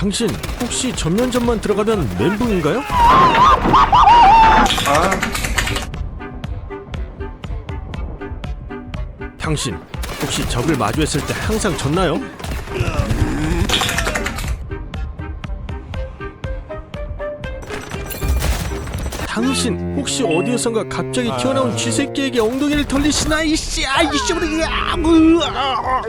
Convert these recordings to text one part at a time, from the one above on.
당신 혹시 전면전만 들어가면 멘붕인가요? 당신 혹시 적을 마주했을 때 항상 졌나요? 당신 혹시 어디에선가 갑자기 튀어나온 쥐새끼에게 엉덩이를 털리시나 이씨 아 이씨 우리 아, 으, 아.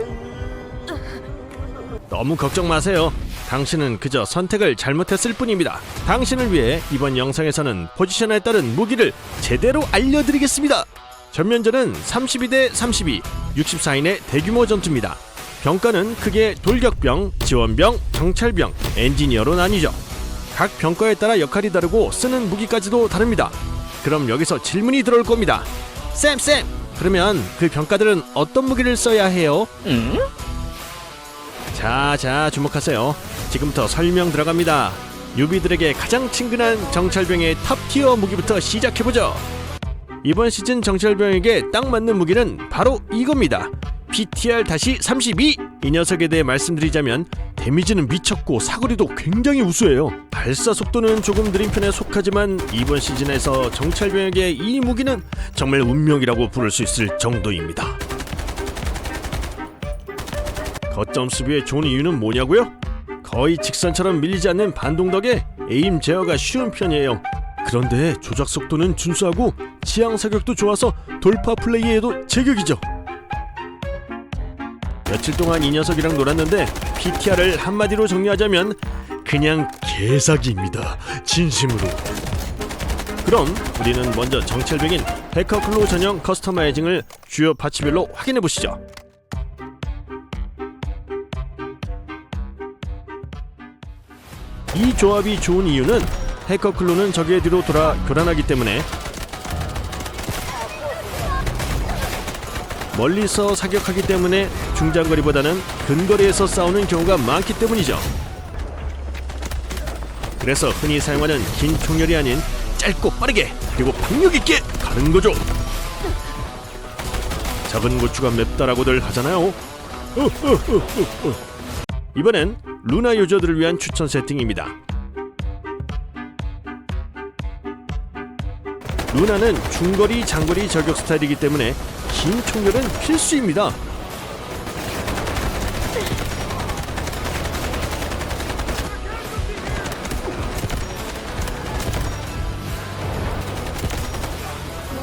너무 걱정 마세요. 당신은 그저 선택을 잘못했을 뿐입니다. 당신을 위해 이번 영상에서는 포지션에 따른 무기를 제대로 알려드리겠습니다. 전면전은 32대 32, 64인의 대규모 전투입니다. 병과는 크게 돌격병, 지원병, 정찰병, 엔지니어로 나뉘죠. 각 병과에 따라 역할이 다르고 쓰는 무기까지도 다릅니다. 그럼 여기서 질문이 들어올 겁니다. 쌤, 쌤! 그러면 그 병과들은 어떤 무기를 써야 해요? 자, 자, 주목하세요. 지금부터 설명 들어갑니다. 유비들에게 가장 친근한 정찰병의 탑티어 무기부터 시작해보죠. 이번 시즌 정찰병에게 딱 맞는 무기는 바로 이겁니다. PTR-32! 이 녀석에 대해 말씀드리자면 데미지는 미쳤고 사거리도 굉장히 우수해요. 발사 속도는 조금 느린 편에 속하지만 이번 시즌에서 정찰병에게 이 무기는 정말 운명이라고 부를 수 있을 정도입니다. 거점 수비에 좋은 이유는 뭐냐고요? 거의 직선처럼 밀리지 않는 반동 덕에 에임 제어가 쉬운 편이에요. 그런데 조작 속도는 준수하고 지향 사격도 좋아서 돌파 플레이에도 제격이죠. 며칠 동안 이 녀석이랑 놀았는데 PTR을 한마디로 정리하자면 그냥 개사기입니다. 진심으로. 그럼 우리는 먼저 정찰병인 해커클로 전용 커스터마이징을 주요 파츠별로 확인해 보시죠. 이 조합이 좋은 이유는 해커 클로는 적의 뒤로 돌아 교란하기 때문에 멀리서 사격하기 때문에 중장거리보다는 근거리에서 싸우는 경우가 많기 때문이죠. 그래서 흔히 사용하는 긴 총열이 아닌 짧고 빠르게 그리고 박력 있게 가는 거죠. 작은 고추가 맵다라고들 하잖아요. 어, 어, 어, 어, 어. 이번엔 루나 유저들을 위한 추천 세팅입니다. 루나는 중거리, 장거리 저격 스타일이기 때문에 긴 총열은 필수입니다.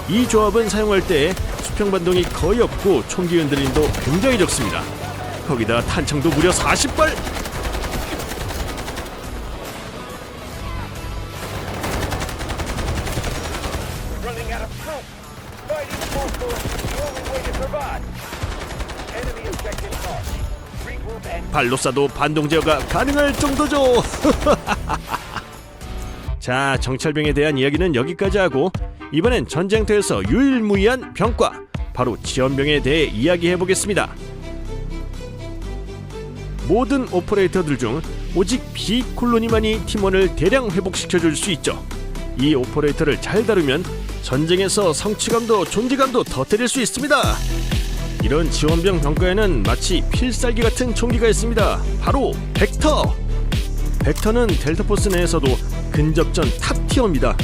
이 조합은 사용할 때 수평 반동이 거의 없고 총기 흔들림도 굉장히 적습니다. 거기다 탄창도 무려 40발! running out of smoke. Fighting forces is the only way to survive. Enemy objective lost. Regroup and 발로 쏴도 반동 제어가 가능할 정도죠. 자, 정찰병에 대한 이야기는 여기까지 하고 이번엔 전쟁터에서 유일무이한 병과 바로 지원병에 대해 이야기해 보겠습니다. 모든 오퍼레이터들 중 오직 B 콜로니만이 팀원을 대량 회복시켜 줄 수 있죠. 이 오퍼레이터를 잘 다루면 전쟁에서 성취감도 존재감도 더해질 수 있습니다. 이런 지원병 병과에는 마치 필살기 같은 총기가 있습니다. 바로 벡터. 벡터는 델타포스 내에서도 근접전 탑티어입니다.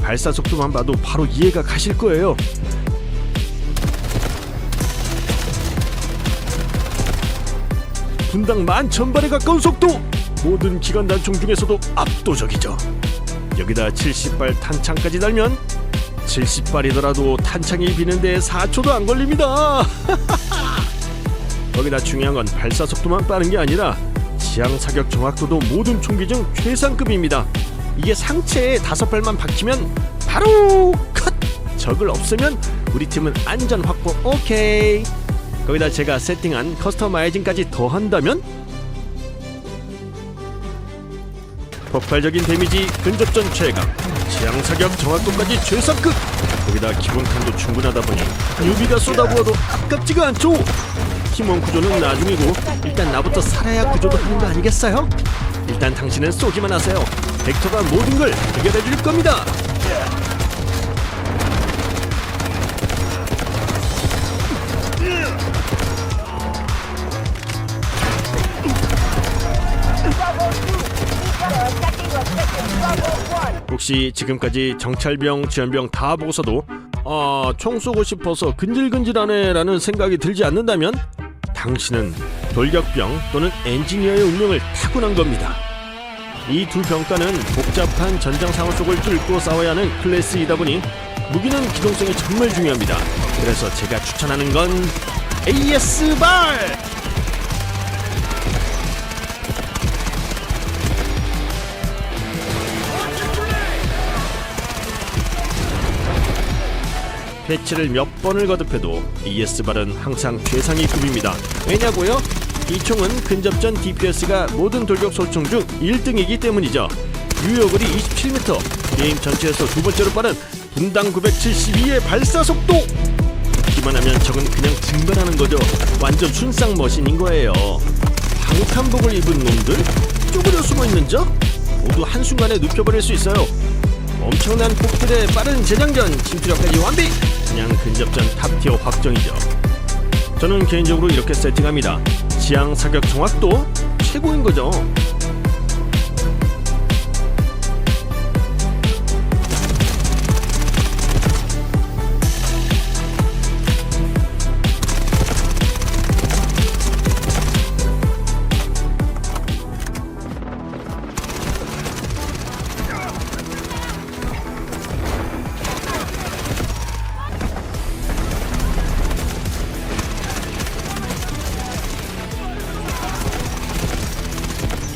발사 속도만 봐도 바로 이해가 가실 거예요. 분당 만 천발에 가까운 속도! 모든 기관 단총 중에서도 압도적이죠. 여기다 70발 탄창까지 달면 70발이더라도 탄창이 비는데 4초도 안 걸립니다. 거기다 중요한 건 발사 속도만 빠른 게 아니라 지향 사격 정확도도 모든 총기 중 최상급입니다. 이게 상체에 다섯 발만 박히면 바로 컷! 적을 없애면 우리 팀은 안전 확보 오케이. 거기다 제가 세팅한 커스터마이징까지 더한다면 폭발적인 데미지, 근접전 최강, 지향 사격 정확도까지 최상급. 거기다 기본탄도 충분하다 보니 유비가 쏟아부어도 아깝지가 않죠. 팀원 구조는 나중이고 일단 나부터 살아야 구조도 하는 거 아니겠어요? 일단 당신은 쏘기만 하세요. 벡터가 모든 걸 해결해 줄 겁니다. 혹시 지금까지 정찰병, 지원병 다 보고서도 아, 총 쏘고 싶어서 근질근질하네 라는 생각이 들지 않는다면 당신은 돌격병 또는 엔지니어의 운명을 타고난 겁니다. 이 두 병과는 복잡한 전장 상황 속을 뚫고 싸워야 하는 클래스이다 보니 무기는 기동성이 정말 중요합니다. 그래서 제가 추천하는 건 AS 발! 패치를 몇 번을 거듭해도 AS 발은 항상 최상위 급입니다. 왜냐고요? 이 총은 근접전 DPS가 모든 돌격 소총 중 1등이기 때문이죠. 유효거리 27m, 게임 전체에서 두 번째로 빠른 분당 972의 발사 속도. 기만 하면 적은 그냥 증발하는 거죠. 완전 순상 머신인 거예요. 방탄복을 입은 놈들 쪼그려 숨어 있는 적 모두 한순간에 눕혀버릴 수 있어요. 엄청난 폭들의 빠른 재장전 침투력까지 완비 그냥 근접전 탑티어 확정이죠. 저는 개인적으로 이렇게 세팅합니다. 지향 사격 정확도 최고인 거죠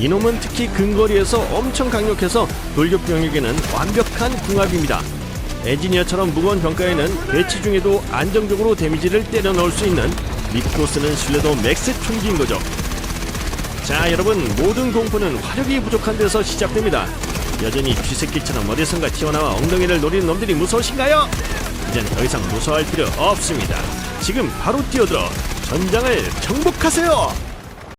이놈은 특히 근거리에서 엄청 강력해서 돌격 병력에는 완벽한 궁합입니다. 엔지니어처럼 무거운 병가에는 배치 중에도 안정적으로 데미지를 때려 넣을 수 있는 믿고 쓰는 신뢰도 맥스 총기인 거죠. 자 여러분 모든 공포는 화력이 부족한 데서 시작됩니다. 여전히 쥐새끼처럼 어디선가 튀어나와 엉덩이를 노리는 놈들이 무서우신가요? 이젠 더 이상 무서워할 필요 없습니다. 지금 바로 뛰어들어 전장을 정복하세요.